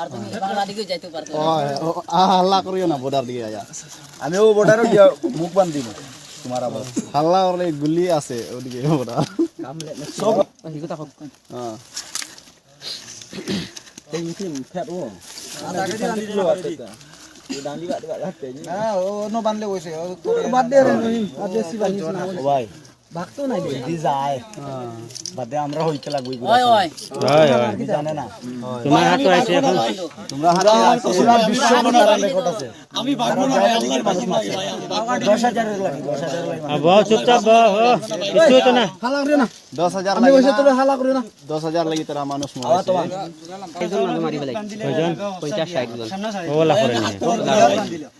আর তুমি বাংলা দিকেও যাইতে পারতো হয় ও, হাল্লা করিও না বর্ডার দিকে আয়া আমিও বর্ডারও গিয়া মুখ বান্ধ দিব তোমার আবার হাল্লা করলে গুলি আছে ওদিকে বর্ডার সব হ্যাঁ হ্যাঁ ও নো বান্ধলে কইছে ও বাদ দে রে বাদ দে সিবা নিছ না ভাই ভাগতো নাই দি যায়। বাদ আমরা হইতে লাগবই ওই ওই হয় হয়। জানে না? তোমার হাত আইছে এখন। তোমরা হাতে আছে পুরা বিশ্ব মনার রেকর্ড আছে আমি ভাগবো না দশ হাজারের লাগে দশ হাজারের লাগে। আ, বহ চুপচাপ বহ কিছু হতো না? দশ হাজার লাগে না। হালা করি না। দশ হাজার লাগি তারা মানুষ মরাইছে কয়জন ওলা করে নিয়ে। না নেট দিতাম না তোমারে বানানোর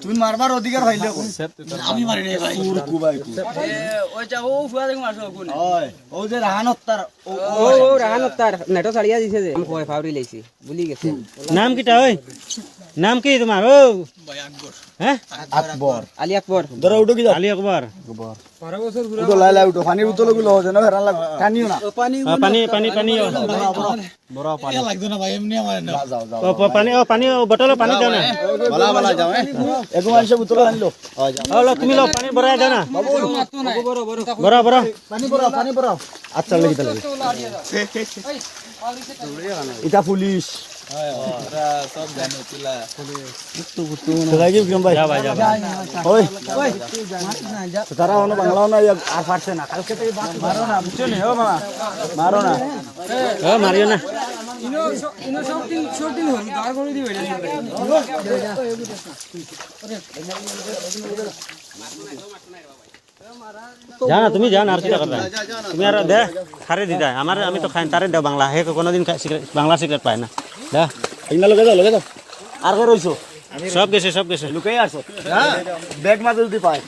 তুমি মারবার অধিকার পাইলে আমি মারি নাই ভাই। কুর কুবাই কুর। ওই যা ও ফুয়া দেখো মারছো কোন ওই ও যে রাহানত তার ও ও রাহান তার নেটো ছাড়িয়া দিছে যে। আমি কয় ফাউরি লাইছি ভুলি গেছে। নাম কিটা ওই নাম কি তোমার ও হ্যাঁ আকবর আলী আকবর ধরো উঠো কি যাও আলী আকবর উঠো লাই লাই উঠো। পানি বোতলগুলো হচ্ছে না হেরান লাগ। টানিও না। আ, পানি পানি পানি বড় পানি লাগতো না ভাই এমনি আমার যাও যাও পানি ও পানি ও বটল পানি দাও না। বলা বলা যাও এগো মানুষ বোতল আনলো। তুমি লো পানি ভরাই দাও না? বড় বড় পানি পড়াও পানি পড়াও আচ্ছা লাগি তাহলে। এটা পুলিশ। যা যা তারা বাংলাও না আর পারছে না। কালকে মারো না বুঝছ নি? মারো না। মারিও না। জানা তুমি জান আর চিন্তা করবে তুমি আর দে খারে দিদা আমার আমি তো খাই তারে দেও বাংলা। হে কোনোদিন বাংলা সিগারেট পায় না। দা এগুলা লগে যাও লগে যাও আর কই রইছো? সব গেছে সব গেছে। লুকাই আসো হ্যাঁ ব্যাগ মাঝে যদি পায়।